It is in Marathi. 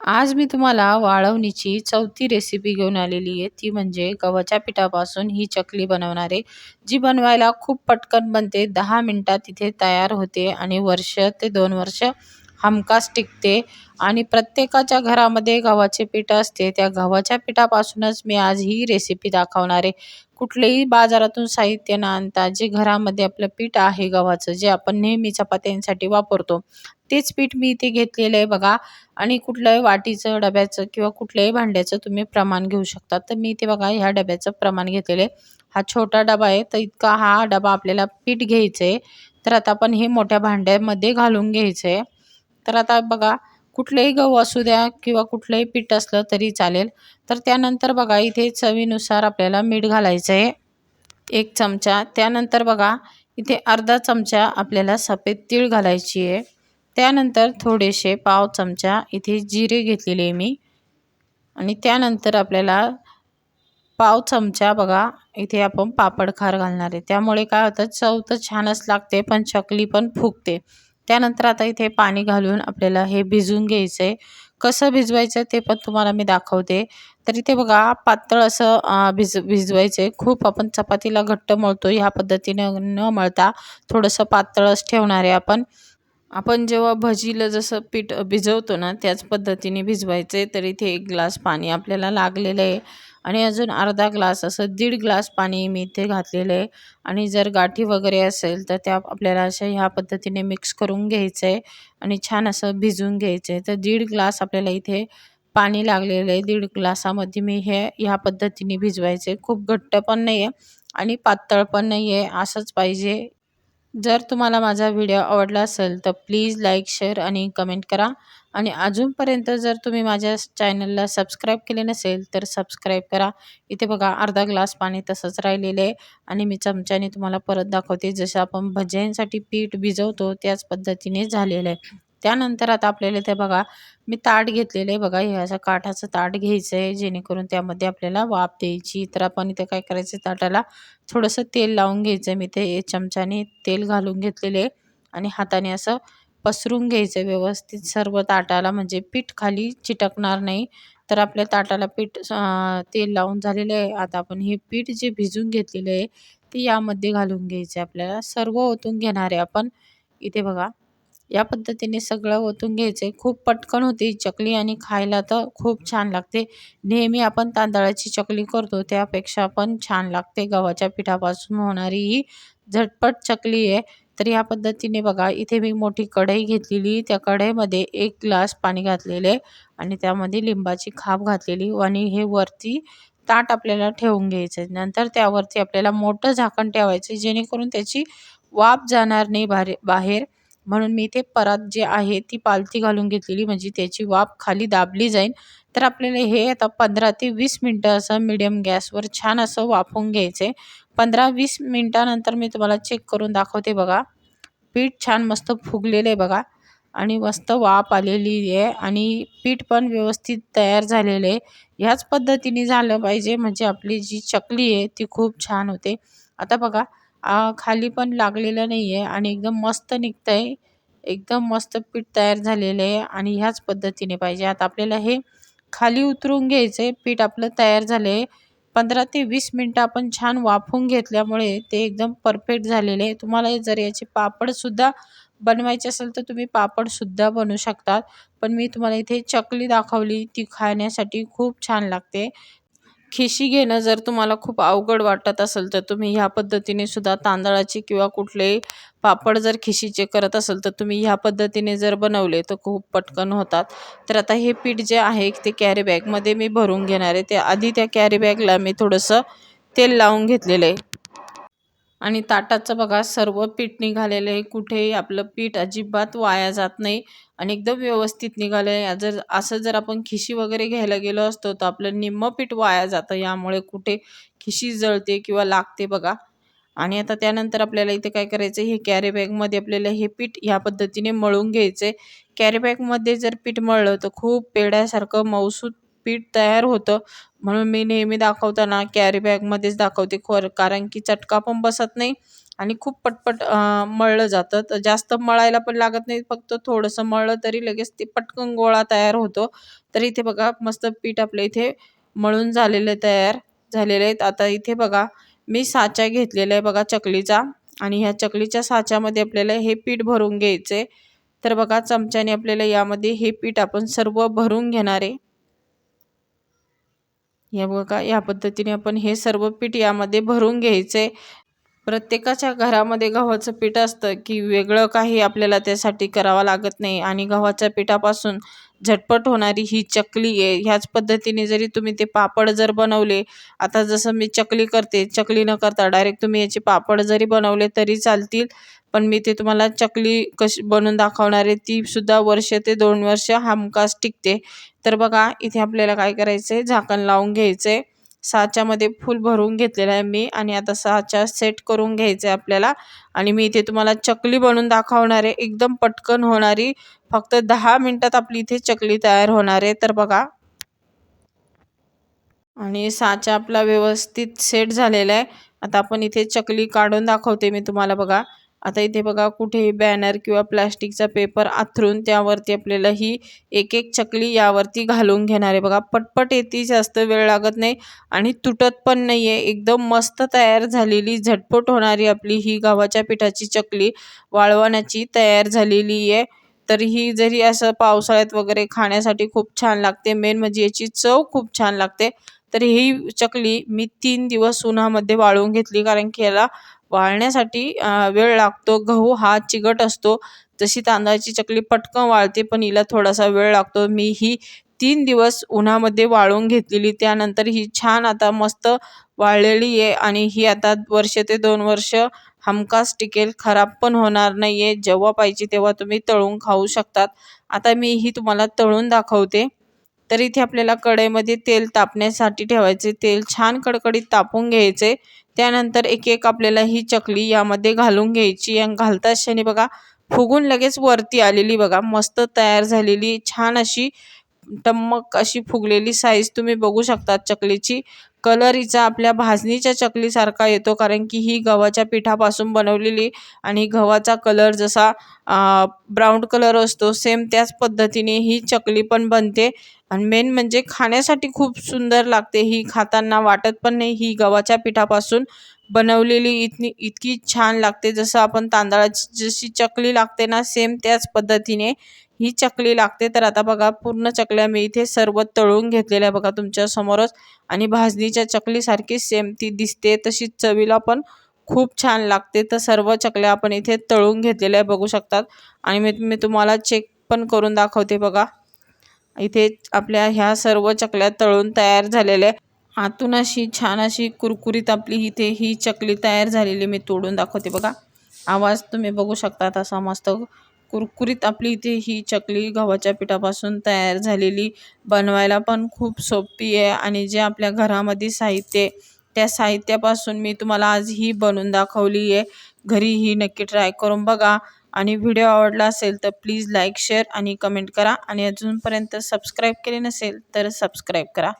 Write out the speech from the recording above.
आज मी तुम्हाला वाळवणीची चौथी रेसिपी घेऊन आलेली आहे. ती म्हणजे गव्हाच्या पिठापासून ही चकली बनवणार आहे जी बनवायला खूप पटकन बनते. दहा मिनटात इथे तयार होते आणि वर्ष ते दोन वर्ष हमखास टिकते. आणि प्रत्येकाच्या घरामध्ये गव्हाचे पीठ असते. त्या गव्हाच्या पिठापासूनच मी आज ही रेसिपी दाखवणार आहे. कुठलेही बाजारातून साहित्य न आणता जे घरामध्ये आपलं पीठ आहे गव्हाचं जे आपण नेहमी चपात्यांसाठी वापरतो तेच पीठ मी इथे घेतलेलं आहे बघा. आणि कुठल्याही वाटीचं डब्याचं किंवा कुठल्याही भांड्याचं तुम्ही प्रमाण घेऊ शकता. तर मी इथे बघा ह्या डब्याचं प्रमाण घेतलेलं आहे. हा छोटा डबा आहे. तर इतका हा डबा आपल्याला पीठ घ्यायचं आहे तर आता आपण हे मोठ्या भांड्यामध्ये घालून घ्यायचं आहे तर आता बघा कुठलेही गहू असू द्या किंवा कुठलंही पीठ असलं तरी चालेल. तर त्यानंतर बघा इथे चवीनुसार आपल्याला मीठ घालायचं आहे. एक चमचा. त्यानंतर बघा इथे अर्धा चमचा आपल्याला सफेद तीळ घालायची आहे. त्यानंतर थोडेसे पाव चमचा इथे जिरे घेतलेले मी. आणि त्यानंतर आपल्याला पाव चमचा बघा इथे आपण पापड खार घालणार आहे. त्यामुळे काय होतं चव तर छानच लागते पण चकली पण फुगते. त्यानंतर आता इथे पाणी घालून आपल्याला हे भिजून घ्यायचं आहे कसं भिजवायचं ते पण तुम्हाला मी दाखवते. तर इथे बघा पातळ असं भिज भिजवायचं आहे खूप आपण चपातीला घट्ट मळतो ह्या पद्धतीने न मळता थोडंसं पातळच ठेवणार आहे आपण. आपण जेव्हा भजीला जसं पीठ भिजवतो ना त्याच पद्धतीने भिजवायचं आहे तर इथे एक ग्लास पाणी आपल्याला लागलेलं आहे. आणि अजून अर्धा ग्लास असं दीड ग्लास पाणी मी इथे घातलेलं आहे. आणि जर गाठी वगैरे असेल तर त्या आपल्याला अशा ह्या पद्धतीने मिक्स करून घ्यायचं आहे आणि छान असं भिजून घ्यायचं आहे तर दीड ग्लास आपल्याला इथे पाणी लागलेलं आहे. दीड ग्लासामध्ये मी हे ह्या पद्धतीने भिजवायचे खूप घट्ट पण नाही आहे आणि पातळ पण नाही आहे असंच पाहिजे जर तुम्हाला माझा व्हिडिओ आवडला असेल तर प्लीज लाईक शेअर आणि कमेंट करा. आणि अजूनपर्यंत जर तुम्ही माझ्या चॅनलला सबस्क्राईब केले नसेल तर सबस्क्राईब करा. इथे बघा अर्धा ग्लास पाणी तसंच राहिलेलं आहे. आणि मी चमच्याने तुम्हाला परत दाखवते. जसं आपण भज्यांसाठी पीठ भिजवतो त्याच पद्धतीने झालेलं आहे. त्यानंतर आता आपल्याला ते बघा मी ताट घेतलेलं आहे बघा हे असं काठाचं ताट घ्यायचं आहे जेणेकरून त्यामध्ये आपल्याला वाफ द्यायची. तर आपण इथे काय करायचं ताटाला थोडंसं तेल लावून घ्यायचं मी ते चमच्याने तेल घालून घेतलेले आणि हाताने असं पसरून घ्यायचं व्यवस्थित. सर्व ताटाला म्हणजे पीठ खाली चिटकणार नाही. तर आपल्या ताटाला पीठ तेल लावून झालेलं आहे. आता आपण हे पीठ जे भिजून घेतलेलं आहे ते यामध्ये घालून घ्यायचं आहे आपल्याला. सर्व ओतून घेणार आहे आपण. इथे बघा या पद्धतीने सगळं ओतून घ्यायचं. खूप पटकन होते चकली आणि खायला तर खूप छान लागते. नेहमी आपण तांदळाची चकली करतो त्यापेक्षा पण छान लागते. गव्हाच्या पिठापासून होणारी ही झटपट चकली आहे. तर या पद्धतीने बघा इथे मी मोठी कढई घेतलेली. त्या कढईमध्ये एक ग्लास पाणी घातलेले आणि त्यामध्ये लिंबाची खाप घातलेली आणि हे वरती ताट आपल्याला ठेवून घ्यायचं. नंतर त्यावरती आपल्याला मोठं झाकण ठेवायचं जेणेकरून त्याची वाफ जाणार नाही बाहेर. म्हणून मी ते परात जे आहे ती पालथी घालून घेतलेली म्हणजे त्याची वाफ खाली दाबली जाईल तर आपल्याला हे आता पंधरा ते वीस मिनटं असं मिडियम गॅसवर छान असं वाफवून घ्यायचं आहे पंधरा वीस मिनटानंतर मी तुम्हाला चेक करून दाखवते बघा. पीठ छान मस्त फुगलेलं आहे बघा. आणि मस्त वाफ आलेली आहे आणि पीठ पण व्यवस्थित तयार झालेलं आहे ह्याच पद्धतीने झालं पाहिजे म्हणजे आपली जी चकली आहे ती खूप छान होते. आता बघा खाली पण लागलेलं नाही आहे आणि एकदम मस्त निघतं आहे एकदम मस्त पीठ तयार झालेलं आहे आणि ह्याच पद्धतीने पाहिजे. आता आपल्याला हे खाली उतरून घ्यायचं आहे पीठ आपलं तयार झालं आहे पंधरा ते वीस मिनटं आपण छान वाफवून घेतल्यामुळे ते एकदम परफेक्ट झालेले आहे. तुम्हाला जर याचे पापडसुद्धा बनवायचे असेल तर तुम्ही पापडसुद्धा बनवू शकतात पण मी तुम्हाला इथे चकली दाखवली. ती खाण्यासाठी खूप छान लागते. खिशी घेणं जर तुम्हाला खूप अवघड वाटत असेल तर तुम्ही ह्या पद्धतीने सुद्धा तांदळाची किंवा कुठलेही पापड जर खिशीचे करत असेल तर तुम्ही ह्या पद्धतीने जर बनवले तर खूप पटकन होतात. तर आता हे पीठ जे आहे ते कॅरी बॅगमध्ये मी भरून घेणार आहे. ते आधी त्या कॅरी बॅगला मी थोडंसं तेल लावून घेतलेलं आहे. आणि ताटाचं बघा सर्व पीठ निघालेलं आहे. कुठेही आपलं पीठ अजिबात वाया जात नाही आणि एकदम व्यवस्थित निघालं आहे जर असं जर आपण खिशी वगैरे घ्यायला गेलो असतो तर आपलं निम्म पीठ वाया जातं. यामुळे कुठे खिशी जळते किंवा लागते बघा. आणि आता त्यानंतर आपल्याला इथे काय करायचं हे कॅरी बॅगमध्ये आपल्याला हे पीठ ह्या पद्धतीने मळून घ्यायचं आहे कॅरी बॅगमध्ये जर पीठ मळलं तर खूप पेड्यासारखं मौसूद पीठ तयार होतं. म्हणून मी नेहमी दाखवताना कॅरी बॅगमध्येच दाखवते खोर कारण की चटका पण बसत नाही आणि खूप पटपट मळलं जातं. तर जास्त मळायला पण लागत नाही फक्त थोडंसं मळलं तरी लगेच ते पटकन गोळा तयार होतो. तर इथे बघा मस्त पीठ आपल्या इथे मळून झालेलं तयार झालेले आहेत आता इथे बघा मी साचा घेतलेला आहे बघा चकलीचा आणि ह्या चकलीच्या साच्यामध्ये आपल्याला हे पीठ भरून घ्यायचे तर बघा चमच्याने आपल्याला यामध्ये हे पीठ आपण सर्व भरून घेणार आहे. या बघा या पद्धतीने आपण हे सर्व पीठ यामध्ये भरून घ्यायचे. प्रत्येकाच्या घरामध्ये गव्हाचं पीठ असतं की वेगळं काही आपल्याला त्यासाठी करावं लागत नाही. आणि गव्हाच्या पिठापासून झटपट होणारी ही चकली आहे. ह्याच पद्धतीने जरी तुम्ही ते पापड जर बनवले आता जसं मी चकली करते चकली न करता डायरेक्ट तुम्ही याचे पापड जरी बनवले तरी चालतील पण मी ते तुम्हाला चकली कशी बनवून दाखवणार आहे तीसुद्धा वर्ष ते दोन वर्ष हमखास टिकते. तर बघा इथे आपल्याला काय करायचं आहे झाकण लावून घ्यायचं आहे साच्यामध्ये फुल भरून घेतलेला आहे मी आणि आता सहाच्या सेट करून घ्यायचं आहे आपल्याला. आणि मी इथे तुम्हाला चकली बनवून दाखवणार आहे. एकदम पटकन होणारी. फक्त दहा मिनटात आपली इथे चकली तयार होणार आहे. तर बघा. आणि साचा आपला व्यवस्थित सेट झालेला आहे. आता आपण इथे चकली काढून दाखवते मी तुम्हाला बघा. आता इथे बघा कुठेही बॅनर किंवा प्लॅस्टिकचा पेपर आथरून त्यावरती आपल्याला ही एक एक चकली यावरती घालून घेणार आहे. बघा पटपट येते जास्त वेळ लागत नाही आणि तुटत पण नाही आहे एकदम मस्त तयार झालेली झटपट होणारी आपली ही गव्हाच्या पिठाची चकली वाळवण्याची तयार झालेली आहे. तर ही जरी असं पावसाळ्यात वगैरे खाण्यासाठी खूप छान लागते मेन म्हणजे याची चव खूप छान लागते तर ही चकली मी तीन दिवस उन्हामध्ये वाळवून घेतली कारण की याला वाळण्यासाठी वेळ लागतो. गहू हा चिकट असतो. जशी तांदळाची चकली पटकन वाळते पण हिला थोडासा वेळ लागतो. मी ही तीन दिवस उन्हामध्ये वाळवून घेतलेली. त्यानंतर ही छान आता मस्त वाळलेली आहे आणि ही आता वर्ष ते दोन वर्ष हमखास टिकेल. खराब पण होणार नाही आहे जेव्हा पाहिजे तेव्हा तुम्ही तळून खाऊ शकतात. आता मी ही तुम्हाला तळून दाखवते. तर इथे आपल्याला कढईमध्ये तेल तापण्यासाठी ठेवायचे. तेल छान कडकडीत तापून घ्यायचे. त्यानंतर एक एक आपल्याला ही चकली यामध्ये घालून घ्यायची आणि घालता क्षणी बघा फुगून लगेच वरती आलेली बघा मस्त तयार झालेली छान अशी टम्मक अशी फुगलेली साईज तुम्ही बघू शकता चकलीची. कलर आपल्या भाजणीच्या चकलीसारखा येतो कारण की ही गव्हाच्या पिठापासून बनवलेली आणि गव्हाचा कलर जसा ब्राऊन कलर असतो सेम त्याच पद्धतीने ही चकली पण बनते. आणि मेन म्हणजे खाण्यासाठी खूप सुंदर लागते ही खाताना वाटत पण नाही ही गव्हाच्या पिठापासून बनवलेली इतनी इतकी छान लागते. जसं आपण तांदळाची जशी चकली लागते ना सेम त्याच पद्धतीने ही चकली लागते. तर आता बघा पूर्ण चकल्या मी इथे सर्व तळून घेतलेल्या बघा तुमच्या समोरच. आणि भाजणीच्या चकलीसारखी सेम ती दिसते. तशीच चवीला पण खूप छान लागते. तर सर्व चकल्या आपण इथे तळून घेतलेल्या बघू शकतात. आणि मी मी तुम्हाला चेक पण करून दाखवते बघा. इथे आपल्या ह्या सर्व चकल्या तळून तयार झालेल्या आतून अशी छान अशी कुरकुरीत आपली इथे ही चकली तयार झालेली मी तोडून दाखवते बघा. आवाज तुम्ही बघू शकता असा मस्त कुरकुरीत आपली इथे ही चकली गव्हाच्या पिठापासून तयार झालेली बनवायला पण खूप सोपी आहे आणि जे आपल्या घरामध्ये साहित्य त्या साहित्यापासून मी तुम्हाला आज ही बनवून दाखवली आहे. घरी ही नक्की ट्राय करून बघा. आणि व्हिडिओ आवडला असेल तर प्लीज लाईक शेअर आणि कमेंट करा. आणि अजूनपर्यंत सबस्क्राईब केले नसेल तर सबस्क्राईब करा.